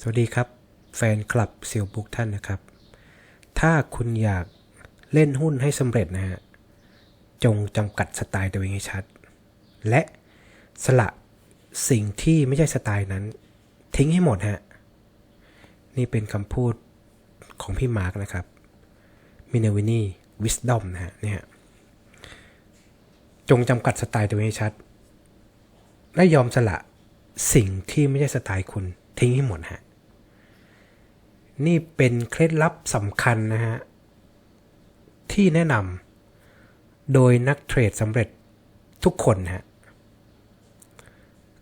สวัสดีครับ แฟนคลับเซียวบุ๊กท่านนะครับ ถ้าคุณอยากเล่นหุ้นให้สำเร็จนะฮะ จงจำกัดสไตล์ตัวเองให้ชัด และสละสิ่งที่ไม่ใช่สไตล์นั้น ทิ้งให้หมดฮะ นี่เป็นคำพูดของพี่มาร์กนะครับมินาวินีวิสดอมนะฮะเนี่ยจงจำกัดสไตล์ตัวเองให้ชัด และยอมสละสิ่งที่ไม่ใช่สไตล์คุณทิ้งให้หมดฮะ นี่เป็นเคล็ดลับสำคัญนะฮะ ที่แนะนำโดยนักเทรดสำเร็จทุกคนฮะ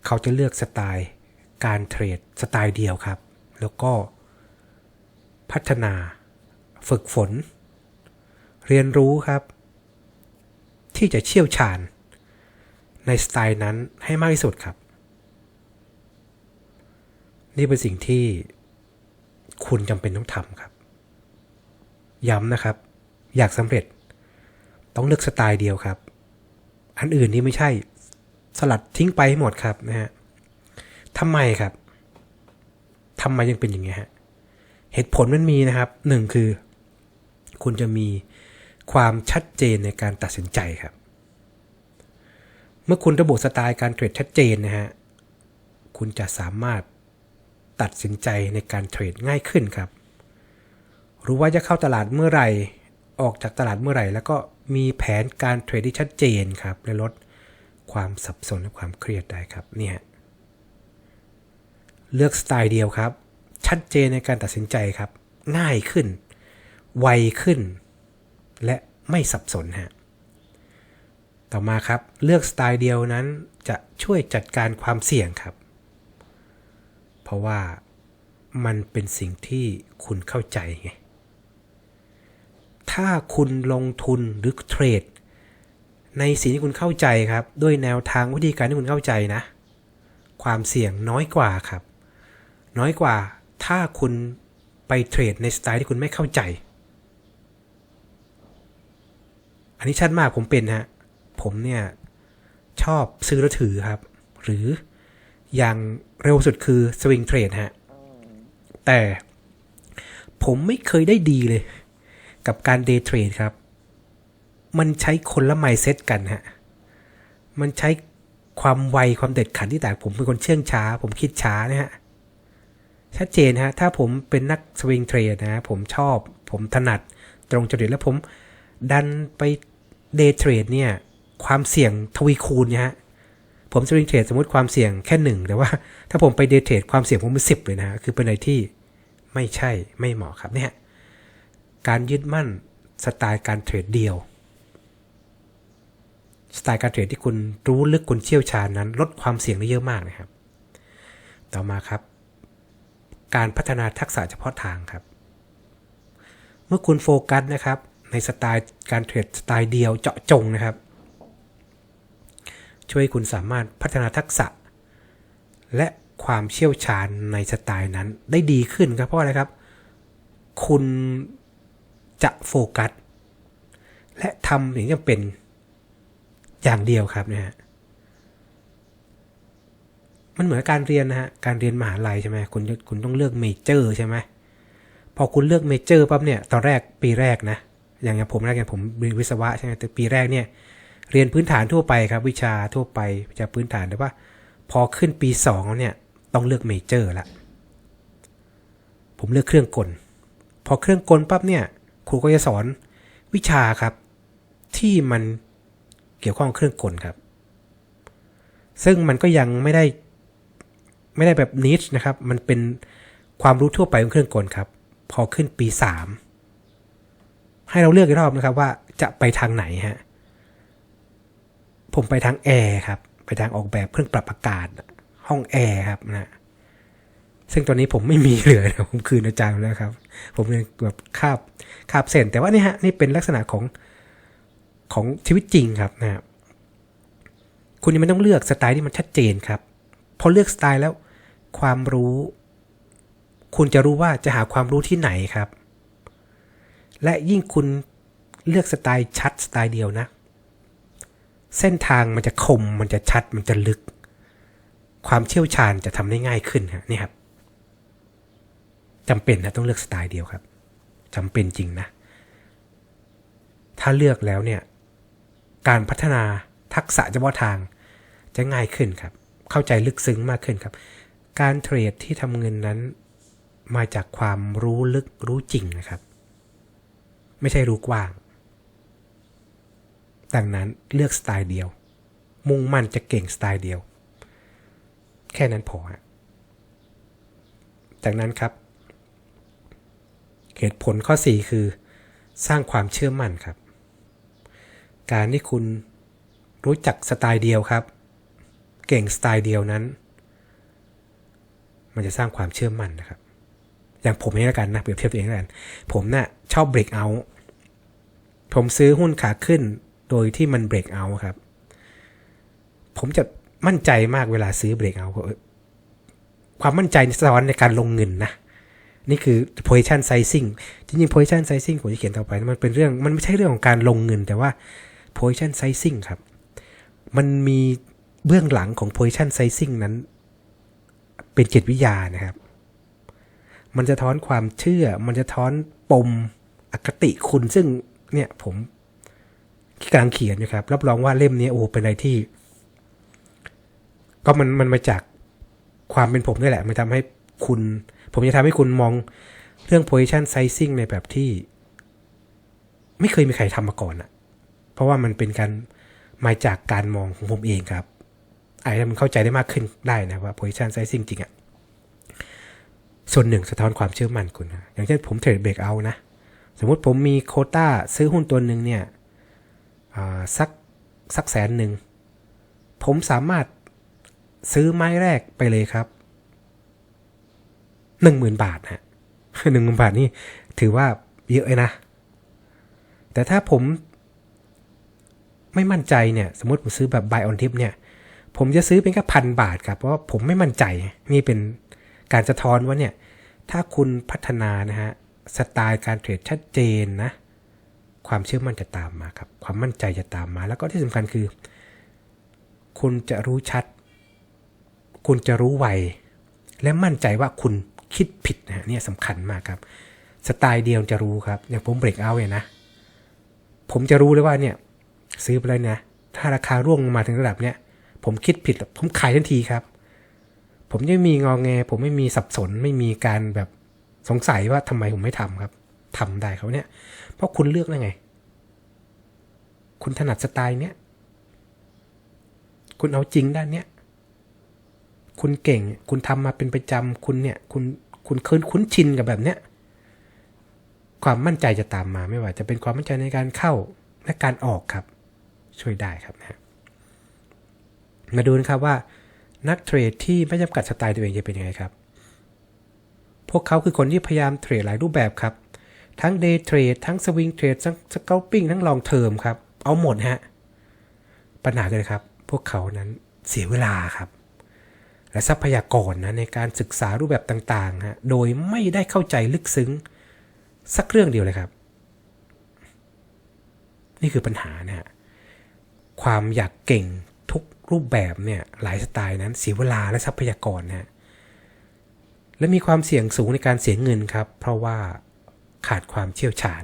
เขาจะเลือกสไตล์การเทรดสไตล์เดียวครับ แล้วก็พัฒนาฝึกฝน เรียนรู้ครับ ที่จะเชี่ยวชาญ ในสไตล์นั้นให้มากที่สุดครับ นี่เป็นสิ่งที่ คุณจำเป็นต้องทำครับ ย้ำนะครับ อยากสำเร็จ ต้องเลือกสไตล์เดียวครับ อันอื่นนี่ไม่ใช่สลัดทิ้งไปให้หมดครับนะฮะทำไมครับทำไมยังเป็นอย่างนี้ฮะเหตุผลมันมีนะครับหนึ่งคือ คุณจะมีความชัดเจนในการตัดสินใจครับ เมื่อคุณระบุสไตล์การเทรดชัดเจนนะฮะคุณจะสามารถ ตัดสินใจในการเทรดง่ายขึ้นครับ รู้ว่าจะเข้าตลาดเมื่อไหร่ ออกจากตลาดเมื่อไหร่ แล้วก็มีแผนการเทรดที่ชัดเจนครับและลดความสับสนและความเครียดได้ครับเนี่ยเลือกสไตล์เดียวครับ ชัดเจนในการตัดสินใจครับ ง่ายขึ้น ไวขึ้น และไม่สับสนฮะต่อมาครับเลือกสไตล์เดียวนั้นจะช่วยจัดการความเสี่ยงครับ ราะว่ามันเป็นสิ่งที่คุณเข้าใจไง ถ้าคุณลงทุนหรือเทรด ในสิ่งที่คุณเข้าใจครับ ด้วยแนวทางวิธีการที่คุณเข้าใจนะ ความเสี่ยงน้อยกว่าครับ น้อยกว่าถ้าคุณไปเทรดในสไตล์ที่คุณไม่เข้าใจ อันนี้ชัดมากผมเป็นฮะ ผมเนี่ย ชอบซื้อแล้วถือครับ หรือ อย่างเร็วสุดคือสวิงเทรดฮะ แต่ผมไม่เคยได้ดีเลย กับการเดย์เทรดครับ มันใช้คนละไมเซ็ตกันฮะ มันใช้ความไวความเด็ดขาดที่แตกผมเป็นคนเชื่องช้า ผมคิดช้านะฮะ ชัดเจนฮะ ถ้าผมเป็นนักสวิงเทรดนะ ผมชอบ ผมถนัดตรงจริตแล้วผมดันไปเดย์เทรดเนี่ย ความเสี่ยงทวีคูณเนี่ยฮะ ผมสวิงเทรดสมมติความเสี่ยงแค่หนึ่งแต่ว่า ถ้าผมไปเดย์เทรดความเสี่ยงผมเป็นสิบเลยนะคือเป็นอะไรที่ไม่ใช่ไม่เหมาะครับเนี่ยการยึดมั่นสไตล์การเทรดเดียว สไตล์การเทรดที่คุณรู้ลึกคุณเชี่ยวชาญนั้น ลดความเสี่ยงได้เยอะมากนะครับ ต่อมาครับ การพัฒนาทักษะเฉพาะทางครับ เมื่อคุณโฟกัสนะครับ ในสไตล์การเทรดสไตล์เดียวเจาะจงนะครับ ช่วยคุณสามารถพัฒนาทักษะ และความเชี่ยวชาญในสไตล์นั้นได้ดีขึ้นครับเพราะอะไรครับ คุณจะโฟกัส และทำอย่างจำเป็นอย่างเดียวครับนะฮะมันเหมือนการเรียนนะฮะ การเรียนมหาลัยใช่ไหมคุณคุณต้องเลือกเมเจอร์ใช่ไหมพอคุณเลือกเมเจอร์ปั๊บเนี่ย ตอนแรกปีแรกนะ อย่างอย่างผมแรกอย่างผมเรียนวิศวะใช่ไหมแต่ปีแรกเนี่ย เรียนพื้นฐานทั่วไปครับ วิชาทั่วไปวิชาพื้นฐานแต่ว่า พอขึ้นปี2เนี่ยต้องเลือกเมเจอร์ละผมเลือกเครื่องกล พอเครื่องกลปั๊บเนี่ยครูก็จะสอนวิชาครับ ที่มันเกี่ยวข้องเครื่องกลครับ ซึ่งมันก็ยังไม่ได้ไม่ได้แบบนิชนะครับ มันเป็นความรู้ทั่วไปของเครื่องกลครับ พอขึ้นปี 3 ให้เราเลือกอีกรอบนะครับว่าจะไปทางไหนฮะ ผมไปทางแอร์ครับ ไปทางออกแบบเครื่องปรับอากาศ ห้องแอร์ครับนะซึ่งตอนนี้ผมไม่มีเหลือผมคืนอาจารย์แล้วครับ ผมยังแบบคาบคาบเส้นแต่ว่านี่ฮะนี่เป็นลักษณะของของชีวิตจริงครับนะครับคุณยังไม่ต้องเลือกสไตล์ที่มันชัดเจนครับพอเลือกสไตล์แล้วความรู้ คุณจะรู้ว่าจะหาความรู้ที่ไหนครับ และยิ่งคุณเลือกสไตล์ชัดสไตล์เดียวนะ เส้นทางมันจะคมมันจะชัดมันจะลึก ความเชี่ยวชาญจะทำได้ง่ายขึ้นครับนี่ครับจำเป็นนะต้องเลือกสไตล์เดียวครับจำเป็นจริงนะ ถ้าเลือกแล้วเนี่ย การพัฒนาทักษะเฉพาะทางจะง่ายขึ้นครับ เข้าใจลึกซึ้งมากขึ้นครับ การเทรดที่ทำเงินนั้น มาจากความรู้ลึกรู้จริงนะครับ ไม่ใช่รู้กว้าง ดังนั้นเลือกสไตล์เดียว มุ่งมั่นจะเก่งสไตล์เดียว แค่นั้นพอฮะจากนั้นครับ เหตุผลข้อ 4 คือ สร้างความเชื่อมั่นครับ การที่คุณรู้จักสไตล์เดียวครับ เก่งสไตล์เดียวนั้น มันจะสร้างความเชื่อมั่นนะครับ อย่างผมนี่ละกันนะเปรียบเทียบตัวเองแล้วกัน ผมนะ่ะชอบเบรกเอา ผมซื้อหุ้นขาขึ้น โดยที่มันเบรกเอาครับ ผมจะมั่นใจมากเวลาซื้อเบรกเอาความมั่นใจสะท้อนในการลงเงินนะ นี่คือ position sizing จริงๆ position sizing ผมจะเขียนต่อไป มันเป็นเรื่อง มันไม่ใช่เรื่องของการลงเงิน แต่ว่า position sizing ครับ มันมีเบื้องหลังของ position sizing นั้น เป็นจิตวิทยานะครับ มันจะท้อนความเชื่อ มันจะท้อนปมอคติคุณซึ่งเนี่ยผม กำลังเขียนนะครับ รับรองว่าเล่มนี้โอ้เป็นอะไรที่ ก็มันมันมาจากความเป็นผมนี่แหละ มันทำให้คุณ ผมจะทำให้คุณมองเรื่อง position sizing ในแบบที่ ไม่เคยมีใครทำมาก่อนอะเพราะว่ามันเป็นการมาจากการมองของผมเองครับอาจจะมันเข้าใจได้มากขึ้นได้นะว่า position sizing จริงอะส่วนหนึ่งสะท้อนความเชื่อมั่นคุณนะอย่างเช่นผมเทรดเบรกเอานะ สมมติผมมีโคต้าซื้อหุ้นตัวหนึ่งเนี่ย สักสักแสนหนึ่ง ผมสามารถซื้อไม้แรกไปเลยครับหนึ่งหมื่นบาทฮะหนึ่งหมื่นบาทนี่ถือว่าเยอะเลยนะ แต่ถ้าผมไม่มั่นใจเนี่ย สมมติผมซื้อแบบ buy on tip เนี่ย ผมจะซื้อเป็นแค่พันบาทครับ เพราะผมไม่มั่นใจ นี่เป็นการสะท้อนว่าเนี่ย ถ้าคุณพัฒนานะฮะ สไตล์การเทรดชัดเจนนะ ความเชื่อมั่นจะตามมาครับ ความมั่นใจจะตามมา แล้วก็ที่สำคัญคือ คุณจะรู้ชัด คุณจะรู้ไว และมั่นใจว่าคุณคิดผิดนะเนี่ยสำคัญมากครับ สไตล์เดียวจะรู้ครับ อย่างผมเบรกเอาเนี่ยนะ ผมจะรู้เลยว่าเนี่ย ซื้อไปแล้วนะ ถ้าราคาร่วงมาถึงระดับเนี้ย ผมคิดผิด ผมขายทันทีครับ ผมไม่มีงอแง ผมไม่มีสับสน ไม่มีการแบบสงสัยว่าทำไมผมไม่ทำครับ ทำได้เขาเนี่ย เพราะคุณเลือกแล้วไง คุณถนัดสไตล์เนี้ย คุณเอาจริงด้านเนี้ย คุณเก่ง คุณทำมาเป็นประจำคุณเนี่ย คุณ คุณเคยคุ้นชินกับแบบเนี้ย ความมั่นใจจะตามมาไม่ว่า จะเป็นความมั่นใจในการเข้าและการออกครับ ช่วยได้ครับนะมาดูนะครับว่านักเทรดที่ไม่จำกัดสไตล์ตัวเองจะเป็นยังไงครับ พวกเขาคือคนที่พยายามเทรดหลายรูปแบบครับ ทั้งเดย์เทรดทั้งสวิงเทรดทั้งสกลปิ้งทั้งลองเทอมครับ เอาหมดฮะ ปัญหาเลยครับ พวกเขานั้นเสียเวลาครับ และทรัพยากรนะในการศึกษารูปแบบต่างๆฮะโดยไม่ได้เข้าใจลึกซึ้ง สักเรื่องเดียวเลยครับ นี่คือปัญหานะฮะความอยากเก่งทุกรูปแบบเนี่ยหลายสไตล์นั้นเสียเวลาและทรัพยากรนะฮะและมีความเสี่ยงสูงในการเสียเงินครับ เพราะว่า ขาดความเชี่ยวชาญ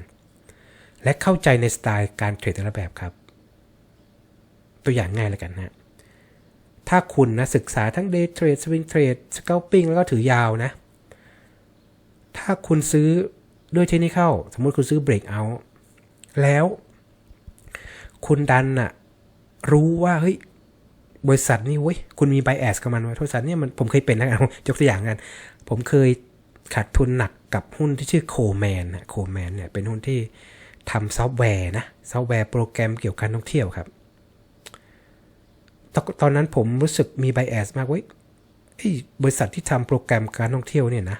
และเข้าใจในสไตล์การเทรดแต่ละแบบครับ ตัวอย่างง่ายเลยกันนะถ้าคุณนะศึกษาทั้ง day trade swing trade scalping แล้วก็ถือยาวนะ ถ้าคุณซื้อด้วยเทคนิคสมมติคุณซื้อ breakout แล้ว คุณดันอะรู้ว่าเฮ้ยบริษัทนี่เว้ยคุณมีไบแอสกับมันว่าบริษัทนี่มันผมเคยเป็นนะยกตัวอย่างกัน ผมเคย ขาดทุนหนักกับหุ้นที่ชื่อโคแมนนะโคแมนเนี่ยเป็นหุ้นที่ทำซอฟต์แวร์นะ ซอฟต์แวร์โปรแกรมเกี่ยวกับการท่องเที่ยวครับตตอนนั้นผมรู้สึกมีไบแอสมากเว้ยบริษัทที่ทำโปรแกรมการท่องเที่ยวเนี่ยนะ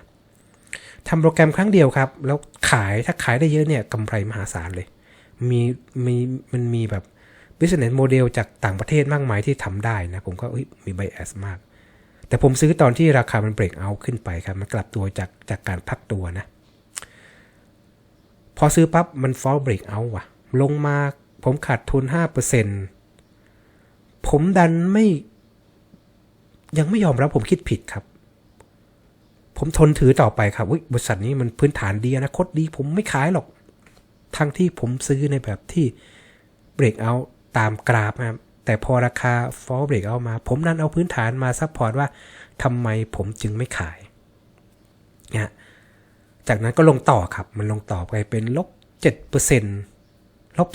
ทำโปรแกรมครั้งเดียวครับ แล้วขายถ้าขายได้เยอะเนี่ยกำไรมหาศาลเลย มีมีมันมีแบบ business model จากต่างประเทศมากมายที่ทำได้นะ ผมก็มีไบแอสมาก แต่ผมซื้อตอนที่ราคามันเบรกเอาขึ้นไปครับ มันกลับตัวจากจากการพักตัวนะ พอซื้อปั๊บมันฟอลเบรกเอาว่ะ ลงมาผมขาดทุน 5%ผมดันไม่ ยังไม่ยอมรับผมคิดผิดครับ ผมทนถือต่อไปครับบริษัทนี้มันพื้นฐานดีอนาคตดี ผมไม่ขายหรอก ทั้งที่ผมซื้อในแบบที่เบรกเอาตามกราฟครับ แต่พอราคาฟอลเบรกเอามา ผมนั้นเอาพื้นฐานมาซัพพอร์ตว่าทำไมผมจึงไม่ขายนะจากนั้นก็ลงต่อครับ มันลงต่อไปเป็นลบ7%ลบ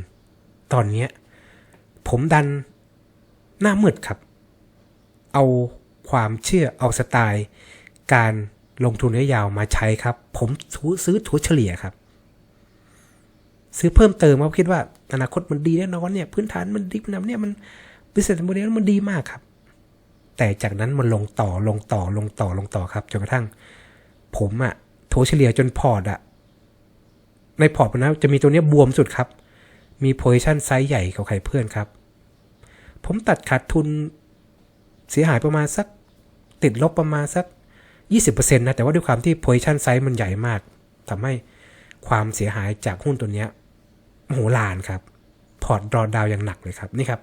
10%ตอนเนี้ผมดันหน้ามืดครับ เอาความเชื่อเอาสไตล์ การลงทุนระยะยาวมาใช้ครับ ผมซื้อถัวเฉลี่ยครับ ซื้อเพิ่มเติมเพราคิดว่าอนาคตมันดีแน่นอนเนี่ยพื้นฐานมันดีนะเนี่ยมัน business model มันดีมากครับ แต่จากนั้นมันลงต่อลงต่อลงต่อลงต่อครับจนกระทั่ง ผมอะโถเฉลี่ยจนพอร์ตอะในพอร์ตนะจะมีตัวเนี้ยบวมสุดครับ มี position ไซส์ใหญ่กว่าใครเพื่อนครับ ผมตัดขาดทุนเสียหายประมาณสักติดลบประมาณสัก 20%นะแต่ว่าด้วยความที่ position size มันใหญ่มากทำให้ความเสียหายจากหุ้นตัวเนี้ย โหฬารครับ พอร์ตดรอดาวอย่างหนักเลยครับนี่ครับ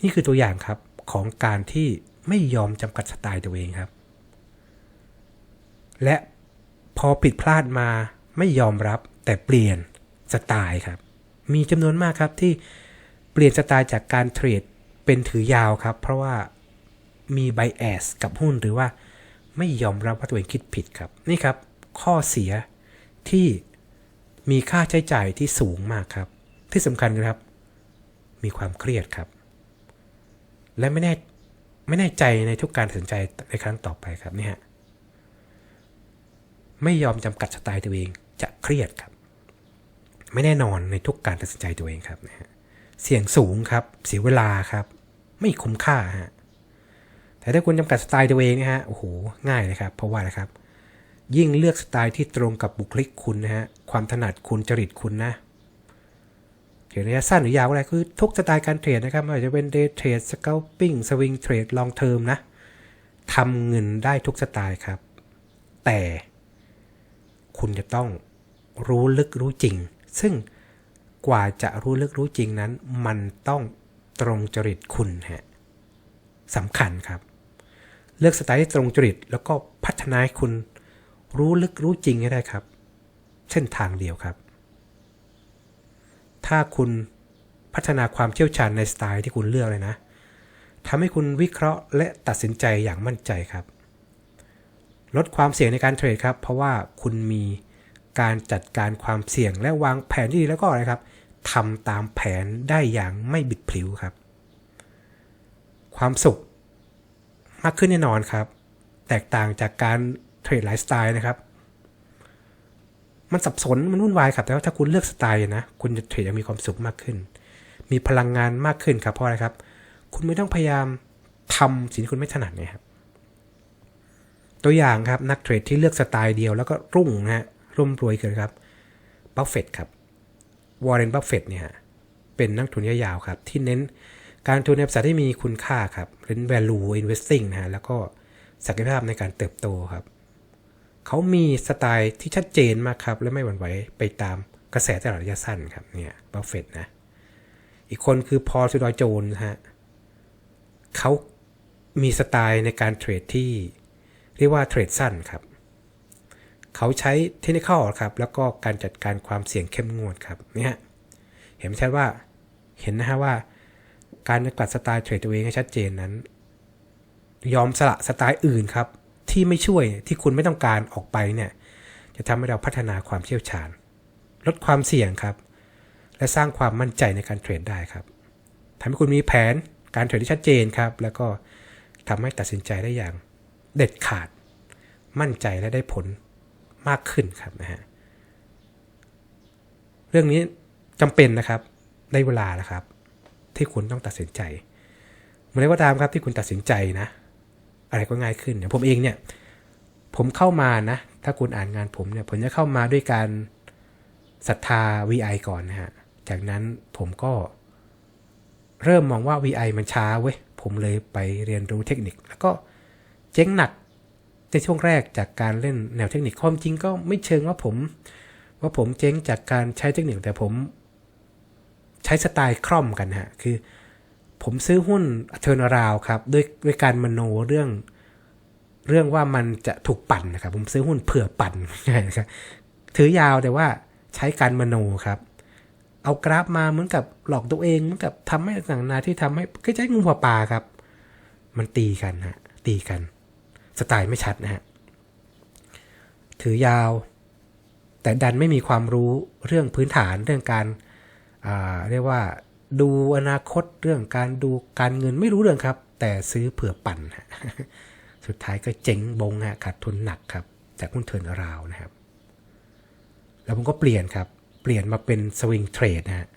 นี่คือตัวอย่างครับของการที่ไม่ยอมจำกัดสไตล์ตัวเองครับ และพอผิดพลาดมาไม่ยอมรับแต่เปลี่ยนสไตล์ครับ มีจำนวนมากครับที่เปลี่ยนสไตล์จากการเทรดเป็นถือยาวครับ เพราะว่ามีไบแอสกับหุ้นหรือว่าไม่ยอมรับว่าตัวเองคิดผิดครับ นี่ครับ ข้อเสียที่ มีค่าใช้จ่ายที่สูงมากครับ ที่สำคัญครับ มีความเครียดครับ และไม่แน่ไม่แน่ใจในทุกการตัดสินใจในครั้งต่อไปครับนี่ฮะไม่ยอมจำกัดสไตล์ตัวเองจะเครียดครับ ไม่แน่นอนในทุกการตัดสินใจตัวเองครับนะฮะเสี่ยงสูงครับ เสียเวลาครับ ไม่คุ้มค่าฮะแต่ถ้าคุณจำกัดสไตล์ตัวเองนะฮะโอ้โหง่ายเลยครับ เพราะว่าอะไรครับ ยิ่งเลือกสไตล์ที่ตรงกับบุคลิกคุณนะฮะ ความถนัดคุณจริตคุณนะเทรดระยะสั้นหรือยาวอะไรคือทุกสไตล์การเทรดนะครับไม่ว่าจะเป็นเดย์เทรดสเกลปิ้งสวิงเทรดลองเทอมนะทำเงินได้ทุกสไตล์ครับ แต่คุณจะต้องรู้ลึกรู้จริง ซึ่งกว่าจะรู้ลึกรู้จริงนั้น มันต้องตรงจริตคุณฮะสำคัญครับ เลือกสไตล์ที่ตรงจริตแล้วก็พัฒนาให้คุณ รู้ลึกรู้จริงให้ได้ครับ เส้นทางเดียวครับ ถ้าคุณพัฒนาความเชี่ยวชาญในสไตล์ที่คุณเลือกเลยนะทำให้คุณวิเคราะห์และตัดสินใจอย่างมั่นใจครับ ลดความเสี่ยงในการเทรดครับ เพราะว่าคุณมีการจัดการความเสี่ยงและวางแผนที่ดีแล้วก็อะไรครับทำตามแผนได้อย่างไม่บิดพลิ้วครับ ความสุขมากขึ้นแน่นอนครับ แตกต่างจากการ เทรดไลฟ์สไตล์นะครับ มันสับสนมันวุ่นวายครับ แต่ว่าถ้าคุณเลือกสไตล์นะ คุณจะเทรดอย่างมีความสุขมากขึ้น มีพลังงานมากขึ้นครับเพราะอะไรครับ คุณไม่ต้องพยายามทำสิ่งที่คุณไม่ถนัดนี่ยครับ ตัวอย่างครับนักเทรดที่เลือกสไตล์เดียวแล้วก็รุ่งนะฮะร่ำรวยเกินครับบัฟเฟตครับวอร์เรนบัฟเฟตเนี่ยเป็นนักทุนระยะยาวครับ ที่เน้นการทุนในบริษัทที่มีคุณค่าครับเน้น value investing นะฮะแล้วก็ศักยภาพในการเติบโตครับ เขามีสไตล์ที่ชัดเจนมากครับ และไม่หวั่นไหวไปตามกระแสตลาดระยะสั้นครับเนี่ยบัฟเฟตนะ อีกคนคือพอลซูดอยโจนฮะเขามีสไตล์ในการเทรดที่เรียกว่าเทรดสั้นครับ เขาใช้เทคนิคครับ แล้วก็การจัดการความเสี่ยงเข้มงวดครับเนี่ฮะเห็นชัดว่าเห็นนะฮะว่า การจำกัดสไตล์เทรดตัวเองให้ชัดเจนนั้น ยอมสละสไตล์อื่นครับ ที่ไม่ช่วยที่คุณไม่ต้องการออกไปเนี่ย จะทำให้เราพัฒนาความเชี่ยวชาญ ลดความเสี่ยงครับ และสร้างความมั่นใจในการเทรดได้ครับทำให้คุณมีแผนการเทรดที่ชัดเจนครับ แล้วก็ทำให้ตัดสินใจได้อย่างเด็ดขาด มั่นใจและได้ผลมากขึ้นครับนะฮะเรื่องนี้จำเป็นนะครับได้เวลาแล้วครับ ที่คุณต้องตัดสินใจเมื่อไรก็ตามครับที่คุณตัดสินใจนะ อะไรก็ง่ายขึ้นอย่างผมเองเนี่ย ผมเข้ามานะ ถ้าคุณอ่านงานผมเนี่ย ผมจะเข้ามาด้วยการศรัทธา VI ก่อนนะฮะ จากนั้นผมก็เริ่มมองว่า VI มันช้าเว้ย ผมเลยไปเรียนรู้เทคนิค แล้วก็เจ๊งหนักในช่วงแรกจากการเล่นแนวเทคนิคความจริงก็ไม่เชิงว่าผม ว่าผมเจ๊งจากการใช้เทคนิคแต่ผม ใช้สไตล์คล่อมกันฮะ คือ ผมซื้อหุ้นเทอร์นาราวครับด้วยด้วยการมโนเรื่อง เรื่องว่ามันจะถูกปั่นนะครับ ผมซื้อหุ้นเผื่อปั่นใช่ครับถือยาวแต่ว่าใช้การมโนครับ เอากราฟมาเหมือนกับหลอกตัวเองเหมือนกับทำให้ต่างนาที่ทำให้ก็ใช้งูหัวปลาครับ มันตีกันฮะตีกัน สไตล์ไม่ชัดนะฮะถือยาว แต่ดันไม่มีความรู้เรื่องพื้นฐานเรื่องการอ่าเรียกว่า ดูอนาคตเรื่องการดูการเงินไม่รู้เรื่องครับ แต่ซื้อเผื่อปั่นฮะสุดท้ายก็เจ๊งบงฮะขาดทุนหนักครับ จากหุ้นเทินราวนะครับ แล้วผมก็เปลี่ยนครับ เปลี่ยนมาเป็นสวิงเทรดนะฮะ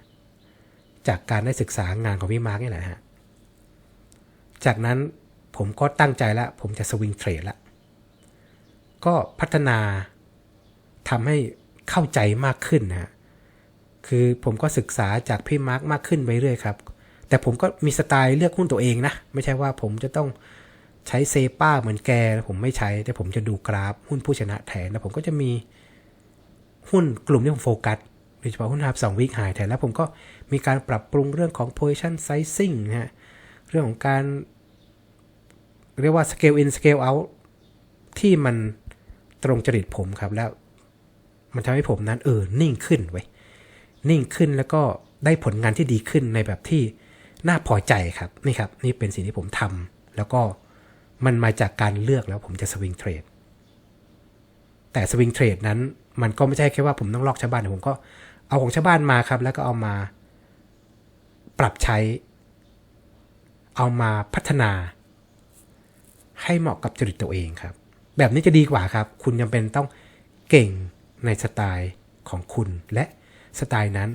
จากการได้ศึกษางานของพี่มาร์กนี่แหละฮะจากนั้นผมก็ตั้งใจแล้ว ผมจะสวิงเทรดละก็พัฒนาทำให้เข้าใจมากขึ้นนะฮะ คือผมก็ศึกษาจากพี่มาร์กมากขึ้นไปเรื่อยครับ แต่ผมก็มีสไตล์เลือกหุ้นตัวเองนะ ไม่ใช่ว่าผมจะต้องใช้เซป้าเหมือนแกแล้วผมไม่ใช้ แต่ผมจะดูกราฟหุ้นผู้ชนะแทน แล้วผมก็จะมีหุ้นกลุ่มที่ผมโฟกัสโดยเฉพาะหุ้นฮับสองวิกหายแทน แล้วผมก็มีการปรับปรุงเรื่องของ position sizing นะฮะ เรื่องของการ เรียกว่า scale in scale out ที่มันตรงจริตผมครับแล้ว มันทำให้ผมนั้นเออนิ่งขึ้นไว้ นิ่งขึ้นแล้วก็ได้ผลงานที่ดีขึ้นในแบบที่น่าพอใจครับนี่ครับ นี่เป็นสิ่งที่ผมทำแล้วก็มันมาจากการเลือกแล้วผมจะสวิงเทรดแต่สวิงเทรดนั้นมันก็ไม่ใช่แค่ว่าผมต้องลอกชาวบ้านผมก็เอาของชาวบ้านมาครับ แล้วก็เอามาปรับใช้ เอามาพัฒนา ให้เหมาะกับจริตตัวเองครับ แบบนี้จะดีกว่าครับ คุณจำเป็นต้องเก่งในสไตล์ของคุณและ สไตล์นั้น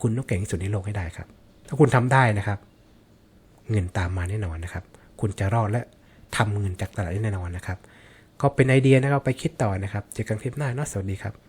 คุณต้องเก่งที่สุดในโลกให้ได้ครับ ถ้าคุณทำได้นะครับ เงินตามมาแน่นอนนะครับ คุณจะรอดและทำเงินจากตลาดได้แน่นอนนะครับ ก็เป็นไอเดียนะครับไปคิดต่อนะครับ เจอกันคลิปหน้าเนาะสวัสดีครับ